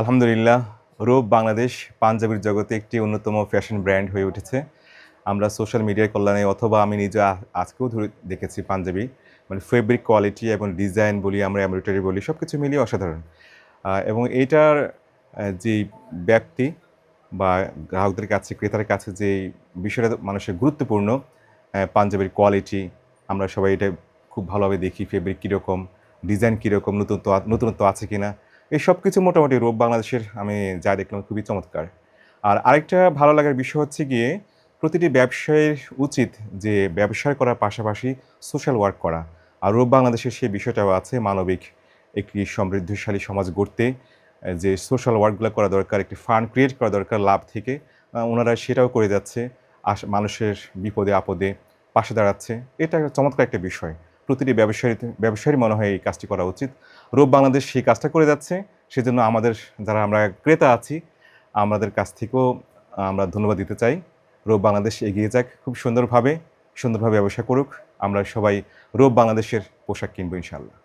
আলহামদুলিল্লাহ, রূপ বাংলাদেশ পাঞ্জাবির জগতে একটি অন্যতম ফ্যাশন ব্র্যান্ড হয়ে উঠেছে। আমরা সোশ্যাল মিডিয়ার কল্যাণে অথবা আমি নিজে আজকেও ধরে দেখেছি পাঞ্জাবি। মানে ফেব্রিক কোয়ালিটি এবং ডিজাইন বলি আমরা এমব্রয়ডারি বলি সব কিছু মিলিয়ে অসাধারণ। এবং এইটার যে ব্যাপ্তি বা গ্রাহকদের কাছে, ক্রেতার কাছে যে বিষয়টা মানুষের গুরুত্বপূর্ণ পাঞ্জাবির কোয়ালিটি আমরা সবাই এটা খুব ভালোভাবে দেখি ফেব্রিক কীরকম ডিজাইন কীরকম, নতুনত্ব নতুনত্ব আছে কিনা। এই সব কিছু মোটামুটি রূপ বাংলাদেশের, আমি যা দেখলাম খুবই চমৎকার। আর আরেকটা ভালো লাগার বিষয় হচ্ছে গিয়ে, প্রতিটি ব্যবসায়ীর উচিত যে ব্যবসা করার পাশাপাশি সোশ্যাল ওয়ার্ক করা। আর রূপ বাংলাদেশের সেই বিষয়টাও আছে, মানবিক একটি সমৃদ্ধশালী সমাজ গড়তে, যে সোশ্যাল ওয়ার্কগুলো করা দরকার, একটি ফান্ড ক্রিয়েট করা দরকার লাভ থেকে ওনারা সেটাও করে যাচ্ছে মানুষের বিপদে, আপদে পাশে দাঁড়াচ্ছে। এটা চমৎকার একটা বিষয়। প্রতিটি ব্যবসায়ী, ব্যবসায়ীর মনে হয় এই কাজটি করা উচিত। রূপ বাংলাদেশ সেই কাজটা করে যাচ্ছে, সেজন্য আমাদের যারা আমরা ক্রেতা আছি, আমাদের কাছ থেকেও আমরা ধন্যবাদ দিতে চাই। রূপ বাংলাদেশ এগিয়ে যাক, খুব সুন্দরভাবে সুন্দরভাবে ব্যবসা করুক। আমরা সবাই রূপ বাংলাদেশের পোশাক কিনবো ইনশাল্লাহ